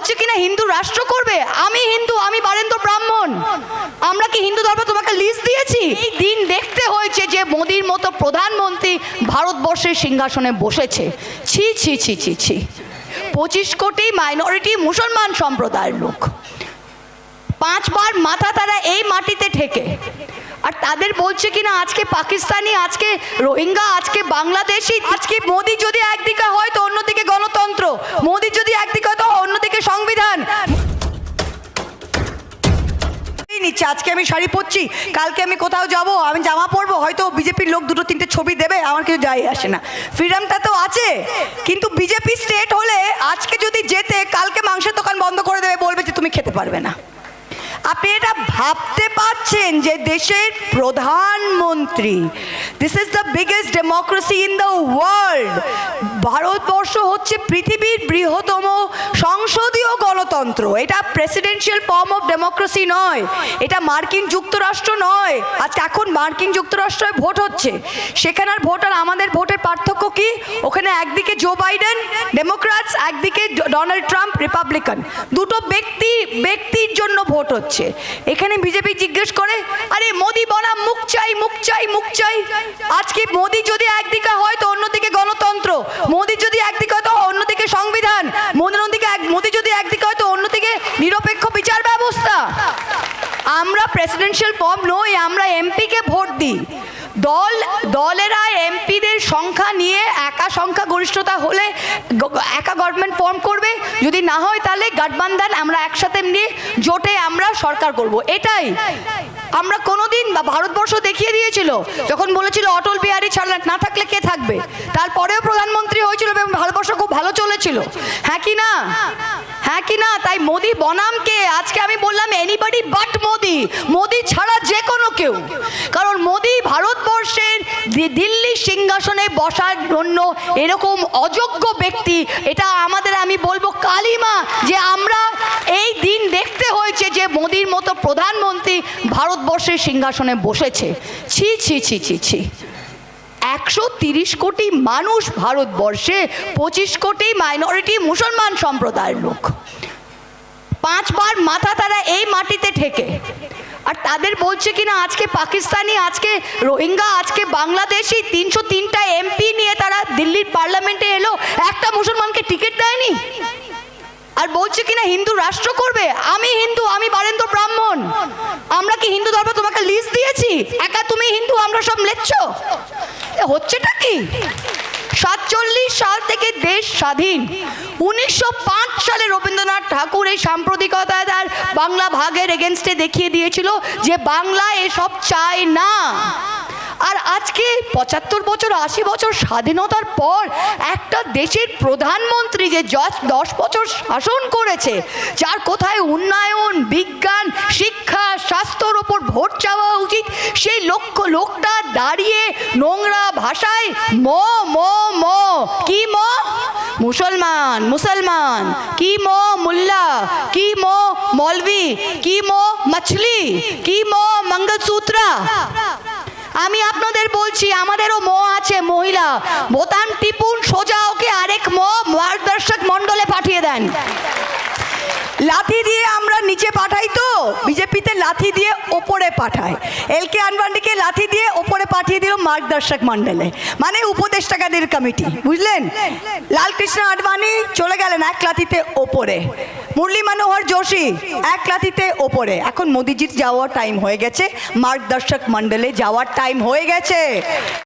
বলছে কিনা হিন্দু রাষ্ট্র করবে? আমি হিন্দু, আমি বারেন্দ্র ব্রাহ্মণ। আমরা কি হিন্দু ধর্ম তোমাকে লিস্ট দিয়েছি? দিন দেখতে হয়েছে যে মোদির মতো প্রধানমন্ত্রী ভারতবর্ষের সিংহাসনে বসেছে। ছি ছি ছি ছি ছি। পঁচিশ কোটি মাইনরিটি মুসলমান সম্প্রদায়ের লোক। পাঁচবার মাথা তারা এই মাটিতে ঠেকে। আর তাদের বলছে কিনা আজকে পাকিস্তানি, আজকে রোহিঙ্গা, আজকে বাংলাদেশি, আজকে মোদি যদি একদিকে হয় তো অন্যদিকে গণতন্ত্র। মোদি যদি একদিকে হয় তো অন্যদিকে সংবিধান নিচ্ছে, আজকে আমি শাড়ি পরছি, কালকে আমি কোথাও যাব, আমি জামা পরবো, হয়তো বিজেপির লোক দুটো তিনটে ছবি দেবে, আমার কিছু যায় আসে না। ফ্রিডমটা তো আছে, কিন্তু বিজেপি স্টেট হলে আজকে যদি যেতে, কালকে মাংসের দোকান বন্ধ করে দেবে, বলবে যে তুমি খেতে পারবে না। আপনি এটা ভাবতে পারছেন যে দেশের প্রধানমন্ত্রী this is the biggest democracy in the world Bharatvarsha হচ্ছে পৃথিবীর বৃহত্তম সংসদীয় গণতন্ত্র। এটা প্রেসিডেন্সিয়াল ফর্ম অফ ডেমোক্রেসি নয়। এটা মার্কিন যুক্তরাষ্ট্র নয়। আজকে এখন মার্কিন যুক্তরাষ্ট্রে ভোট হচ্ছে। সেখানের ভোট আর আমাদের ভোটের পার্থক্য কি? ওখানে একদিকে জো বাইডেন ডেমোক্রাটস একদিকে ডোনাল্ড ট্রাম্প রিপাবলিকান দুটো ব্যক্তি, ব্যক্তির জন্য ভোট হচ্ছে। এখানে বিজেপি জিজ্ঞেস করে, আরে মোদি বনাম, মুখ চাই মুখ চাই মুখ চাই। আজকে মোদি যদি একদিকে হয় তো অন্যদিকে গণতন্ত্র মোদি যদি একদিকে হয় তো অন্যদিকে সংবিধান মোদি অন্যদিকে এক- মোদি যদি একদিকে হয় তো অন্যদিকে নিরপেক্ষ বিচার ব্যবস্থা আমরা প্রেসিডেন্সিয়াল ফর্ম নই, আমরা এমপিকে ভোট দিই। দল, দলেরা এমপিদের সংখ্যা নিয়ে একা সংখ্যা গরিষ্ঠতা হলে একা গভর্নমেন্ট ফর্ম করবে। যদি না হয় তাহলে গাঠবান্ধান আমরা একসাথে নিয়ে জোটে আমরা সরকার করব। এটাই। আমরা কোনোদিন বা ভারতবর্ষ দেখিয়ে দিয়েছিল, যখন বলেছিল অটল বিহারী ছাড়া না থাকলে কে থাকবে? তারপরেও প্রধানমন্ত্রী হয়েছিল এবং ভারতবর্ষ খুব ভালো চলেছিল। হ্যাঁ কি না? হ্যাঁ কি না? তাই মোদি বনামকে আজকে আমি বললাম এনিবডি বাট মোদি। মোদি ছাড়া যে কোনো কেউ। কারণ মোদি ভারতবর্ষের দিল্লি সিংহাসনে বসার জন্য এরকম অযোগ্য ব্যক্তি, এটা আমাদের আমি বলব কালিমা, যে আমরা এই দিন দেখতে হয়েছে যে মোদির মতো প্রধানমন্ত্রী ভারতবর্ষের সিংহাসনে বসেছে। ছি ছি ছি ছি ছি। একশো তিরিশ কোটি মানুষ ভারতবর্ষে, পঁচিশ কোটি মাইনরিটি মুসলমান সম্প্রদায়ের লোক। পাঁচবার মাথা তারা এই মাটিতে ঠেকে। আর তাদের বলছে কিনা, আজকে পাকিস্তানি, আজকে রোহিঙ্গা, আজকে বাংলাদেশি, তিনশো তিনটা এমপি নিয়ে তারা দিল্লির পার্লামেন্টে এলো, একটা মুসলমানকে টিকিট দেয়নি। আর বলছে কিনা, হিন্দু রাষ্ট্র করবে? আমি হিন্দু, আমি বারেন্দ্র ব্রাহ্মণ। আমরা কি হিন্দু ধর্ম তোমাকে লিস্ট দিয়েছি? একা তুমি হিন্দু, আমরা সব লেচ্ছ এ হচ্ছেটা কি? সাতচল্লিশ সাল থেকে দেশ স্বাধীন। উনিশশো পাঁচ সালে রবীন্দ্রনাথ ঠাকুর এই সাম্প্রতিকতায় তার বাংলা ভাগের এগেনস্টে দেখিয়ে দিয়েছিল যে বাংলা এসব চায় না। আর আজকে পঁচাত্তর বছর, আশি বছর স্বাধীনতার পর একটা দেশের প্রধানমন্ত্রী যে দশ বছর শাসন করেছে, যার কোথায় উন্নয়ন, বিজ্ঞান, শিক্ষা ওপর ভোট চাওয়া উচিত। সেই লক্ষ লোকটা দাঁড়িয়ে নোংরা ভাষায় ম ম ম, কি ম? মুসলমান মুসলমান, কি মো মুল্লা, কি মো মৌলভি, কি মো মছলি, কি মো মঙ্গলসূত্রা। আমি আপনাদের বলছি, আমাদেরও ম আছে, মহিলা। বোতাম টিপুন, সোজা ওকে আরেক ম মার্গদর্শক মণ্ডলে পাঠিয়ে দেন। লাথি দিয়ে আমরা নিচে পাঠাই তো, বিজেপিতে লাথি দিয়ে ওপরে পাঠায়। এল কে আনবান্ডিকে লাথি দিয়ে ওপরে পাঠিয়ে দিল মার্গদর্শক মণ্ডলে। মানে উপদেষ্টাকাদের কমিটি, বুঝলেন? লালকৃষ্ণ আডবাণী চলে গেলেন এক লাথিতে ওপরে। মুরলী মনোহর যোশী এক লাথিতে ওপরে। এখন মোদিজির যাওয়ার টাইম হয়ে গেছে, মার্গদর্শক মণ্ডলে যাওয়ার টাইম হয়ে গেছে।